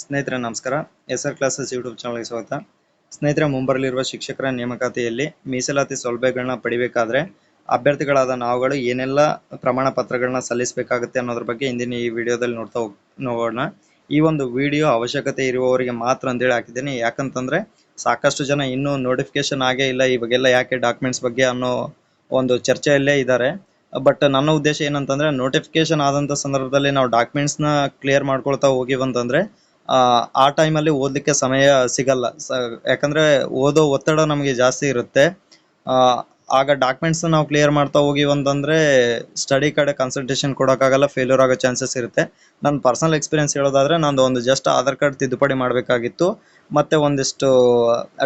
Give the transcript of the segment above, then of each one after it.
ಸ್ನೇಹಿತರೆ, ನಮಸ್ಕಾರ. S R classes YouTube ಚಾನಲ್ಗೆ ಸ್ವಾಗತ. ಸ್ನೇಹಿತರೆ, ಮುಂಬರಲಿರುವ ಶಿಕ್ಷಕರ ನೇಮಕಾತಿಯಲ್ಲಿ ಮೀಸಲಾತಿ ಸೌಲಭ್ಯಗಳನ್ನ ಪಡಿಬೇಕಾದ್ರೆ ಅಭ್ಯರ್ಥಿಗಳಾದ ನಾವುಗಳು ಏನೆಲ್ಲ ಪ್ರಮಾಣ ಪತ್ರಗಳನ್ನ ಸಲ್ಲಿಸಬೇಕಾಗುತ್ತೆ ಅನ್ನೋದ್ರ ಬಗ್ಗೆ ಇಂದಿನ ಈ ವಿಡಿಯೋದಲ್ಲಿ ನೋಡ್ತಾ ಹೋಗ್, ನೋಡೋಣ. ಈ ಒಂದು ವಿಡಿಯೋ ಅವಶ್ಯಕತೆ ಇರುವವರಿಗೆ ಮಾತ್ರ ಅಂತೇಳಿ ಹಾಕಿದ್ದೀನಿ. ಯಾಕಂತಂದ್ರೆ ಸಾಕಷ್ಟು ಜನ ಇನ್ನೂ ನೋಟಿಫಿಕೇಶನ್ ಆಗೇ ಇಲ್ಲ. ಇವಾಗೆಲ್ಲ ಯಾಕೆ ಡಾಕ್ಯುಮೆಂಟ್ಸ್ ಬಗ್ಗೆ ಅನ್ನೋ ಒಂದು ಚರ್ಚೆಯಲ್ಲೇ ಇದ್ದಾರೆ. ಬಟ್ ನನ್ನ ಉದ್ದೇಶ ಏನಂತಂದ್ರೆ ನೋಟಿಫಿಕೇಶನ್ ಆದಂತ ಸಂದರ್ಭದಲ್ಲಿ ನಾವು ಡಾಕ್ಯುಮೆಂಟ್ಸ್ನ ಕ್ಲಿಯರ್ ಮಾಡ್ಕೊಳ್ತಾ ಹೋಗಿವಂತಂದ್ರೆ ಆ, ಆ ಟೈಮಲ್ಲಿ ಓದಲಿಕ್ಕೆ ಸಮಯ ಸಿಗಲ್ಲ. ಸ- ಯಾಕಂದ್ರೆ ಓದೋ ಒತ್ತಡ ನಮಗೆ ಜಾಸ್ತಿ ಇರುತ್ತೆ. ಆಗ ಡಾಕ್ಯುಮೆಂಟ್ಸ್ ನಾವು ಕ್ಲಿಯರ್ ಮಾಡ್ತಾ ಹೋಗಿ ಹೋಗಿವಂತಂದ್ರೆ ಸ್ಟಡಿ ಕಡೆ ಕಾನ್ಸಂಟ್ರೇಷನ್ ಕೊಡೋಕ್ಕಾಗಲ್ಲ ಫೇಲ್ಯೂರ್ ಆಗೋ ಚಾನ್ಸಸ್ ಇರುತ್ತೆ. ನನ್ನ ಪರ್ಸನಲ್ ಎಕ್ಸ್ಪೀರಿಯನ್ಸ್ ಹೇಳೋದಾದ್ರೆ ನಂದು ಒಂದು ಜಸ್ಟ್ ಆಧಾರ್ ಕಾರ್ಡ್ ತಿದ್ದುಪಡಿ ಮಾಡಬೇಕಾಗಿತ್ತು. ಮತ್ತೆ ಒಂದಿಷ್ಟು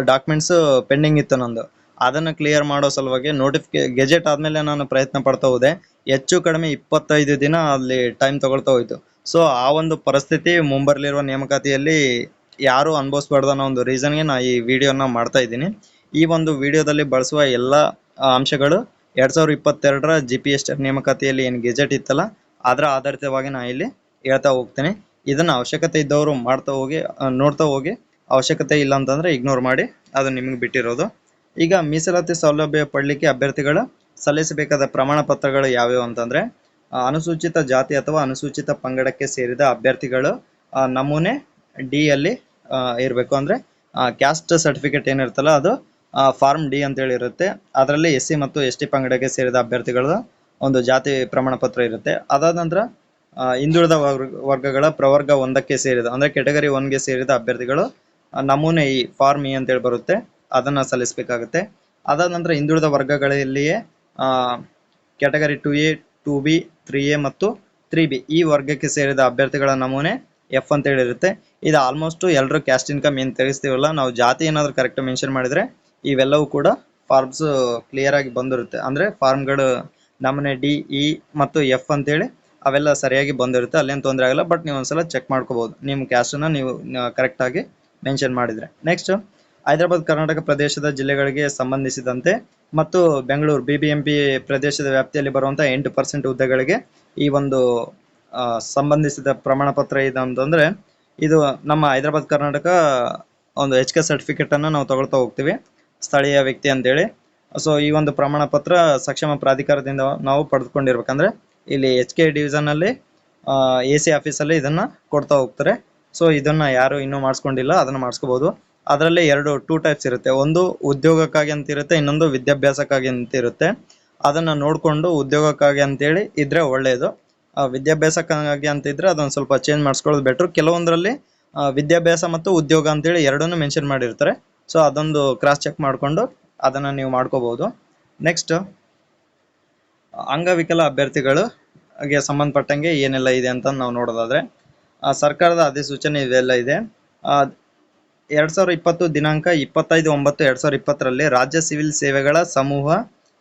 ಡಾಕ್ಯುಮೆಂಟ್ಸ್ ಪೆಂಡಿಂಗ್ ಇತ್ತು ನಂದು. ಅದನ್ನು ಕ್ಲಿಯರ್ ಮಾಡೋ ಸಲುವಾಗಿ ನೋಟಿಫಿಕೇ ಗೆಜೆಟ್ ಆದಮೇಲೆ ನಾನು ಪ್ರಯತ್ನ ಪಡ್ತಾ ಹೋದೆ. ಹೆಚ್ಚು ಕಡಿಮೆ ಇಪ್ಪತ್ತೈದು ದಿನ ಅಲ್ಲಿ ಟೈಮ್ ತಗೊಳ್ತಾ ಹೋಯ್ತು. ಸೊ ಆ ಒಂದು ಪರಿಸ್ಥಿತಿ ಮುಂಬರಲಿರುವ ನೇಮಕಾತಿಯಲ್ಲಿ ಯಾರು ಅನುಭವಿಸ್ಬಾರ್ದು ಅನ್ನೋ ಒಂದು ರೀಸನ್ಗೆ ನಾ ಈ ವಿಡಿಯೋನ ಮಾಡ್ತಾ ಇದ್ದೀನಿ. ಈ ಒಂದು ವಿಡಿಯೋದಲ್ಲಿ ಬಳಸುವ ಎಲ್ಲ ಅಂಶಗಳು ಎರಡ್ ಸಾವಿರದ ಇಪ್ಪತ್ತೆರಡರ ಜಿ ಪಿ ಎಸ್ ನೇಮಕಾತಿಯಲ್ಲಿ ಏನು ಗೆಜೆಟ್ ಇತ್ತಲ್ಲ, ಅದರ ಆಧಾರಿತವಾಗಿ ನಾ ಇಲ್ಲಿ ಹೇಳ್ತಾ ಹೋಗ್ತೇನೆ. ಇದನ್ನ ಅವಶ್ಯಕತೆ ಇದ್ದವರು ಮಾಡ್ತಾ ಹೋಗಿ ನೋಡ್ತಾ ಹೋಗಿ. ಅವಶ್ಯಕತೆ ಇಲ್ಲ ಅಂತಂದ್ರೆ ಇಗ್ನೋರ್ ಮಾಡಿ, ಅದು ನಿಮಗೆ ಬಿಟ್ಟಿರೋದು. ಈಗ ಮೀಸಲಾತಿ ಸೌಲಭ್ಯ ಪಡಲಿಕ್ಕೆ ಅಭ್ಯರ್ಥಿಗಳು ಸಲ್ಲಿಸಬೇಕಾದ ಪ್ರಮಾಣ ಪತ್ರಗಳು ಯಾವ್ಯಾವು ಅಂತಂದ್ರೆ ಅನುಸೂಚಿತ ಜಾತಿ ಅಥವಾ ಅನುಸೂಚಿತ ಪಂಗಡಕ್ಕೆ ಸೇರಿದ ಅಭ್ಯರ್ಥಿಗಳು ನಮೂನೆ ಡಿ ಅಲ್ಲಿ ಇರಬೇಕು. ಅಂದ್ರೆ ಕ್ಯಾಸ್ಟ್ ಸರ್ಟಿಫಿಕೇಟ್ ಏನಿರುತ್ತಲ್ಲ, ಅದು ಫಾರ್ಮ್ ಡಿ ಅಂತೇಳಿ ಇರುತ್ತೆ. ಅದರಲ್ಲಿ ಎಸ್ ಸಿ ಮತ್ತು ಎಸ್ ಪಂಗಡಕ್ಕೆ ಸೇರಿದ ಅಭ್ಯರ್ಥಿಗಳ ಒಂದು ಜಾತಿ ಪ್ರಮಾಣ ಪತ್ರ ಇರುತ್ತೆ. ಅದಾದ ನಂತರ ಹಿಂದುಳಿದ ವರ್ಗಗಳ ಪ್ರವರ್ಗ ಒಂದಕ್ಕೆ ಸೇರಿದ, ಅಂದ್ರೆ ಕೆಟಗರಿ ಒನ್ಗೆ ಸೇರಿದ ಅಭ್ಯರ್ಥಿಗಳು ನಮೂನೆ ಇ ಫಾರ್ಮ್ ಇ ಅಂತೇಳಿ ಬರುತ್ತೆ. ಅದನ್ನ ಸಲ್ಲಿಸಬೇಕಾಗುತ್ತೆ. ಅದಾದ ನಂತರ ಹಿಂದುಳಿದ ವರ್ಗಗಳಲ್ಲಿಯೇ category two A two B three A ಮತ್ತು ತ್ರೀ ಬಿ ಈ ವರ್ಗಕ್ಕೆ ಸೇರಿದ ಅಭ್ಯರ್ಥಿಗಳ ನಮೂನೆ ಎಫ್ ಅಂತ ಹೇಳಿರುತ್ತೆ. ಇದು ಆಲ್ಮೋಸ್ಟ್ ಎಲ್ಲರೂ ಕ್ಯಾಸ್ಟ್ ಇನ್ಕಮ್ ಏನು ತೆಗಿಸ್ತೀವಲ್ಲ, ನಾವು ಜಾತಿ ಏನಾದರೂ ಕರೆಕ್ಟ್ ಮೆನ್ಷನ್ ಮಾಡಿದ್ರೆ ಇವೆಲ್ಲವೂ ಕೂಡ ಫಾರ್ಮ್ಸ್ ಕ್ಲಿಯರ್ ಆಗಿ ಬಂದಿರುತ್ತೆ. ಅಂದ್ರೆ ಫಾರ್ಮ್ಗಳು ನಮೂನೆ ಡಿ ಇ ಮತ್ತು ಎಫ್ ಅಂತೇಳಿ ಅವೆಲ್ಲ ಸರಿಯಾಗಿ ಬಂದಿರುತ್ತೆ. ಅಲ್ಲೇನು ತೊಂದರೆ ಆಗಲ್ಲ ಬಟ್ ನೀವು ಒಂದ್ಸಲ ಚೆಕ್ ಮಾಡ್ಕೋಬಹುದು ನಿಮ್ಮ ಕ್ಯಾಸ್ಟನ್ನು ನೀವು ಕರೆಕ್ಟ್ ಆಗಿ ಮೆನ್ಷನ್ ಮಾಡಿದ್ರೆ. ನೆಕ್ಸ್ಟ್ ಹೈದರಾಬಾದ್, ಕರ್ನಾಟಕ ಪ್ರದೇಶದ ಜಿಲ್ಲೆಗಳಿಗೆ ಸಂಬಂಧಿಸಿದಂತೆ ಮತ್ತು ಬೆಂಗಳೂರು ಬಿಬಿಎಂಪಿ ಪ್ರದೇಶದ ವ್ಯಾಪ್ತಿಯಲ್ಲಿ ಬರುವಂತಹ ಎಂಟು ಪರ್ಸೆಂಟ್ ಹುದ್ದೆಗಳಿಗೆ ಈ ಒಂದು ಸಂಬಂಧಿಸಿದ ಪ್ರಮಾಣ ಪತ್ರ ಇದೆ ಅಂತಂದ್ರೆ ಇದು ನಮ್ಮ ಹೈದರಾಬಾದ್, ಕರ್ನಾಟಕ ಒಂದು ಎಚ್ ಕೆ ಸರ್ಟಿಫಿಕೇಟ್ ಅನ್ನು ನಾವು ತಗೊಳ್ತಾ ಹೋಗ್ತೀವಿ, ಸ್ಥಳೀಯ ವ್ಯಕ್ತಿ ಅಂತೇಳಿ. ಸೊ ಈ ಒಂದು ಪ್ರಮಾಣ ಪತ್ರ ಸಕ್ಷಮ ಪ್ರಾಧಿಕಾರದಿಂದ ನಾವು ಪಡೆದುಕೊಂಡಿರ್ಬೇಕಂದ್ರೆ ಇಲ್ಲಿ ಎಚ್ ಕೆ ಡಿವಿಷನ್ ಅಲ್ಲಿ ಎ ಸಿ ಆಫೀಸಲ್ಲಿ ಇದನ್ನ ಕೊಡ್ತಾ ಹೋಗ್ತಾರೆ. ಸೊ ಇದನ್ನ ಯಾರು ಇನ್ನೂ ಮಾಡಿಸ್ಕೊಂಡಿಲ್ಲ, ಅದನ್ನ ಮಾಡಿಸ್ಕೋಬಹುದು ಅದರಲ್ಲಿ ಎರಡು ಟೂ ಟೈಪ್ಸ್ ಇರುತ್ತೆ. ಒಂದು ಉದ್ಯೋಗಕ್ಕಾಗಿ ಅಂತ ಇರುತ್ತೆ, ಇನ್ನೊಂದು ವಿದ್ಯಾಭ್ಯಾಸಕ್ಕಾಗಿ ಅಂತ ಇರುತ್ತೆ. ಅದನ್ನ ನೋಡ್ಕೊಂಡು ಉದ್ಯೋಗಕ್ಕಾಗಿ ಅಂತೇಳಿ ಇದ್ರೆ ಒಳ್ಳೆಯದು ವಿದ್ಯಾಭ್ಯಾಸಕ್ಕಾಗಿ ಅಂತ ಇದ್ರೆ ಅದನ್ನ ಸ್ವಲ್ಪ ಚೇಂಜ್ ಮಾಡಿಸ್ಕೊಳ್ಳೋದು ಬೆಟ್ರು ಕೆಲವೊಂದರಲ್ಲಿ ವಿದ್ಯಾಭ್ಯಾಸ ಮತ್ತು ಉದ್ಯೋಗ ಅಂತೇಳಿ ಎರಡನ್ನೂ ಮೆನ್ಷನ್ ಮಾಡಿರ್ತಾರೆ. ಸೊ ಅದೊಂದು ಕ್ರಾಸ್ ಚೆಕ್ ಮಾಡಿಕೊಂಡು ಅದನ್ನ ನೀವು ಮಾಡ್ಕೋಬಹುದು ನೆಕ್ಸ್ಟ್ ಅಂಗವಿಕಲ ಅಭ್ಯರ್ಥಿಗಳು ಗೆ ಸಂಬಂಧಪಟ್ಟಂಗೆ ಏನೆಲ್ಲ ಇದೆ ಅಂತ ನಾವು ನೋಡೋದಾದ್ರೆ ಸರ್ಕಾರದ ಅಧಿಸೂಚನೆ ಇವೆಲ್ಲ ಇದೆ. ಎರಡ್ ಸಾವಿರದ ಇಪ್ಪತ್ತು ದಿನಾಂಕ ಇಪ್ಪತ್ತೈದು ಒಂಬತ್ತು ಎರಡ್ ಸಾವಿರ ಇಪ್ಪತ್ತರಲ್ಲಿ ರಾಜ್ಯ ಸಿವಿಲ್ ಸೇವೆಗಳ ಸಮೂಹ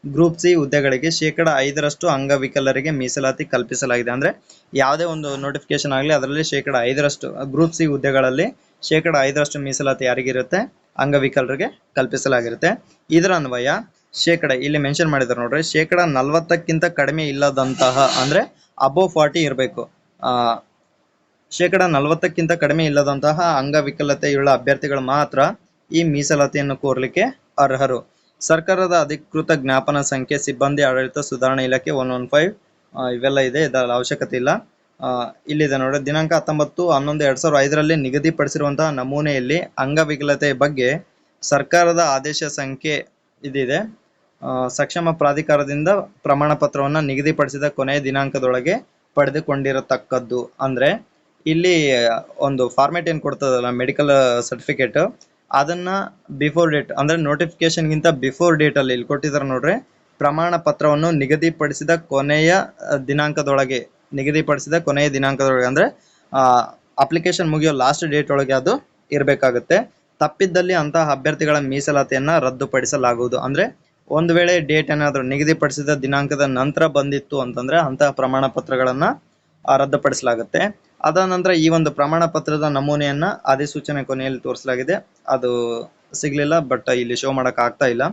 ಗ್ರೂಪ್ ಸಿ ಹುದ್ದೆಗಳಿಗೆ ಶೇಕಡ ಐದರಷ್ಟು ಅಂಗವಿಕಲರಿಗೆ ಮೀಸಲಾತಿ ಕಲ್ಪಿಸಲಾಗಿದೆ. ಅಂದ್ರೆ ಯಾವುದೇ ಒಂದು ನೋಟಿಫಿಕೇಶನ್ ಆಗಲಿ, ಅದರಲ್ಲಿ ಶೇಕಡ ಐದರಷ್ಟು, ಗ್ರೂಪ್ ಸಿ ಹುದ್ದೆಗಳಲ್ಲಿ ಶೇಕಡ ಐದರಷ್ಟು ಮೀಸಲಾತಿ ಯಾರಿಗಿರುತ್ತೆ? ಅಂಗವಿಕಲರಿಗೆ ಕಲ್ಪಿಸಲಾಗಿರುತ್ತೆ. ಇದರ ಅನ್ವಯ ಶೇಕಡ, ಇಲ್ಲಿ ಮೆನ್ಷನ್ ಮಾಡಿದ್ರು ನೋಡ್ರಿ, ಶೇಕಡ ನಲವತ್ತಕ್ಕಿಂತ ಕಡಿಮೆ ಇಲ್ಲದಂತಹ, ಅಂದ್ರೆ ಅಬೋವ್ ಫಾರ್ಟಿ ಇರಬೇಕು. ಶೇಕಡ ನಲವತ್ತಕ್ಕಿಂತ ಕಡಿಮೆ ಇಲ್ಲದಂತಹ ಅಂಗವಿಕಲತೆಯುಳ್ಳ ಅಭ್ಯರ್ಥಿಗಳು ಮಾತ್ರ ಈ ಮೀಸಲಾತಿಯನ್ನು ಕೋರಲಿಕ್ಕೆ ಅರ್ಹರು. ಸರ್ಕಾರದ ಅಧಿಕೃತ ಜ್ಞಾಪನ ಸಂಖ್ಯೆ, ಸಿಬ್ಬಂದಿ ಆಡಳಿತ ಸುಧಾರಣಾ ಇಲಾಖೆ ಒನ್ ಒನ್ ಫೈವ್ ಇವೆಲ್ಲ ಇದೆ, ಇದರ ಅವಶ್ಯಕತೆ ಇಲ್ಲ. ಇಲ್ಲಿದೆ ನೋಡಿ ದಿನಾಂಕ ಹತ್ತೊಂಬತ್ತು ಹನ್ನೊಂದು ಎರಡ್ ಸಾವಿರದ ಐದರಲ್ಲಿ ನಿಗದಿಪಡಿಸಿರುವಂತಹ ನಮೂನೆಯಲ್ಲಿ ಅಂಗವಿಕಲತೆ ಬಗ್ಗೆ ಸರ್ಕಾರದ ಆದೇಶ ಸಂಖ್ಯೆ ಇದಿದೆ. ಸಕ್ಷಮ ಪ್ರಾಧಿಕಾರದಿಂದ ಪ್ರಮಾಣ ಪತ್ರವನ್ನು ನಿಗದಿಪಡಿಸಿದ ಕೊನೆಯ ದಿನಾಂಕದೊಳಗೆ ಪಡೆದುಕೊಂಡಿರತಕ್ಕದ್ದು. ಅಂದ್ರೆ ಇಲ್ಲಿ ಒಂದು ಫಾರ್ಮೆಟ್ ಏನ್ ಕೊಡ್ತದಲ್ಲ ಮೆಡಿಕಲ್ ಸರ್ಟಿಫಿಕೇಟ್ ಅದನ್ನ ಬಿಫೋರ್ ಡೇಟ್ ಅಂದ್ರೆ ನೋಟಿಫಿಕೇಶನ್ ಗಿಂತ ಬಿಫೋರ್ ಡೇಟ್ ಅಲ್ಲಿ ಇಲ್ಲಿ ಕೊಟ್ಟಿದ್ದಾರೆ ನೋಡ್ರಿ. ಪ್ರಮಾಣ ಪತ್ರವನ್ನು ನಿಗದಿಪಡಿಸಿದ ಕೊನೆಯ ದಿನಾಂಕದೊಳಗೆ, ನಿಗದಿಪಡಿಸಿದ ಕೊನೆಯ ದಿನಾಂಕದೊಳಗೆ, ಅಂದ್ರೆ ಅಪ್ಲಿಕೇಶನ್ ಮುಗಿಯೋ ಲಾಸ್ಟ್ ಡೇಟ್ ಒಳಗೆ ಅದು ಇರಬೇಕಾಗುತ್ತೆ. ತಪ್ಪಿದ್ದಲ್ಲಿ ಅಂತಹ ಅಭ್ಯರ್ಥಿಗಳ ಮೀಸಲಾತಿಯನ್ನ ರದ್ದುಪಡಿಸಲಾಗುವುದು. ಅಂದ್ರೆ, ಒಂದು ವೇಳೆ ಡೇಟ್ ಏನಾದರೂ ನಿಗದಿಪಡಿಸಿದ ದಿನಾಂಕದ ನಂತರ ಬಂದಿತ್ತು ಅಂತಂದ್ರೆ ಅಂತಹ ಪ್ರಮಾಣ ಪತ್ರಗಳನ್ನ ರದ್ದುಪಡಿಸಲಾಗುತ್ತೆ. ಅದಾದ ನಂತರ ಈ ಒಂದು ಪ್ರಮಾಣ ಪತ್ರದ ನಮೂನೆಯನ್ನ ಅಧಿಸೂಚನೆ ಕೊನೆಯಲ್ಲಿ ತೋರಿಸಲಾಗಿದೆ. ಅದು ಸಿಗ್ಲಿಲ್ಲ ಬಟ್ ಇಲ್ಲಿ ಶೋ ಮಾಡಕ್ ಆಗ್ತಾ ಇಲ್ಲ.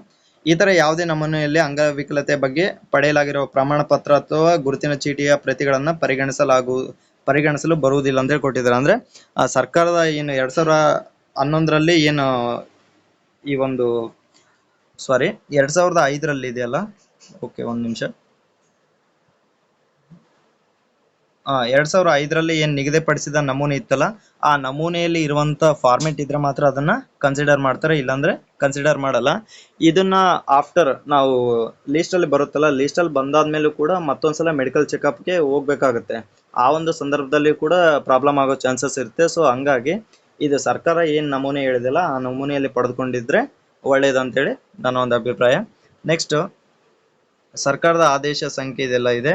ಈ ತರ ಯಾವುದೇ ನಮೂನೆಯಲ್ಲಿ ಅಂಗವಿಕಲತೆ ಬಗ್ಗೆ ಪಡೆಯಲಾಗಿರುವ ಪ್ರಮಾಣ ಪತ್ರ ಅಥವಾ ಗುರುತಿನ ಚೀಟಿಯ ಪ್ರತಿಗಳನ್ನ ಪರಿಗಣಿಸಲಾಗು, ಪರಿಗಣಿಸಲು ಬರುವುದಿಲ್ಲ ಅಂತ ಹೇಳಿ ಕೊಟ್ಟಿದ್ದಾರೆ. ಅಂದ್ರೆ ಸರ್ಕಾರದ ಏನು ಎರಡ್ ಸಾವಿರ ಹನ್ನೊಂದರಲ್ಲಿ ಏನು ಈ ಒಂದು ಸಾರಿ ಎರಡ್ ಸಾವಿರದ ಐದರಲ್ಲಿ ಇದೆಯಲ್ಲ? ಓಕೆ ಒಂದು ನಿಮಿಷ ಆ, ಎರಡ್ ಸಾವಿರ ಐದರಲ್ಲಿ ಏನ್ ನಿಗದಿಪಡಿಸಿದ ನಮೂನೆ ಇತ್ತಲ್ಲ, ಆ ನಮೂನೆಯಲ್ಲಿ ಇರುವಂತ ಫಾರ್ಮೆಟ್ ಇದ್ರೆ ಮಾತ್ರ ಅದನ್ನ ಕನ್ಸಿಡರ್ ಮಾಡ್ತಾರೆ, ಇಲ್ಲಾಂದ್ರೆ ಕನ್ಸಿಡರ್ ಮಾಡಲ್ಲ. ಇದನ್ನ ಆಫ್ಟರ್ ನಾವು ಲಿಸ್ಟ್ ಅಲ್ಲಿ ಬರುತ್ತಲ್ಲ ಲಿಸ್ಟ್ ಅಲ್ಲಿ ಬಂದಾದ್ಮೇಲೂ ಕೂಡ ಮತ್ತೊಂದ್ಸಲ ಮೆಡಿಕಲ್ ಚೆಕಪ್ಗೆ ಹೋಗ್ಬೇಕಾಗುತ್ತೆ. ಆ ಒಂದು ಸಂದರ್ಭದಲ್ಲಿ ಕೂಡ ಪ್ರಾಬ್ಲಮ್ ಆಗೋ ಚಾನ್ಸಸ್ ಇರುತ್ತೆ. ಸೊ ಹಂಗಾಗಿ ಇದು ಸರ್ಕಾರ ಏನ್ ನಮೂನೆ ಹೇಳಿದೆಲ್ಲ, ಆ ನಮೂನೆಯಲ್ಲಿ ಪಡೆದುಕೊಂಡಿದ್ರೆ ಒಳ್ಳೇದಂತೇಳಿ ನನ್ನ ಒಂದು ಅಭಿಪ್ರಾಯ. ನೆಕ್ಸ್ಟ್ ಸರ್ಕಾರದ ಆದೇಶ ಸಂಖ್ಯೆ ಇದೆಲ್ಲ ಇದೆ.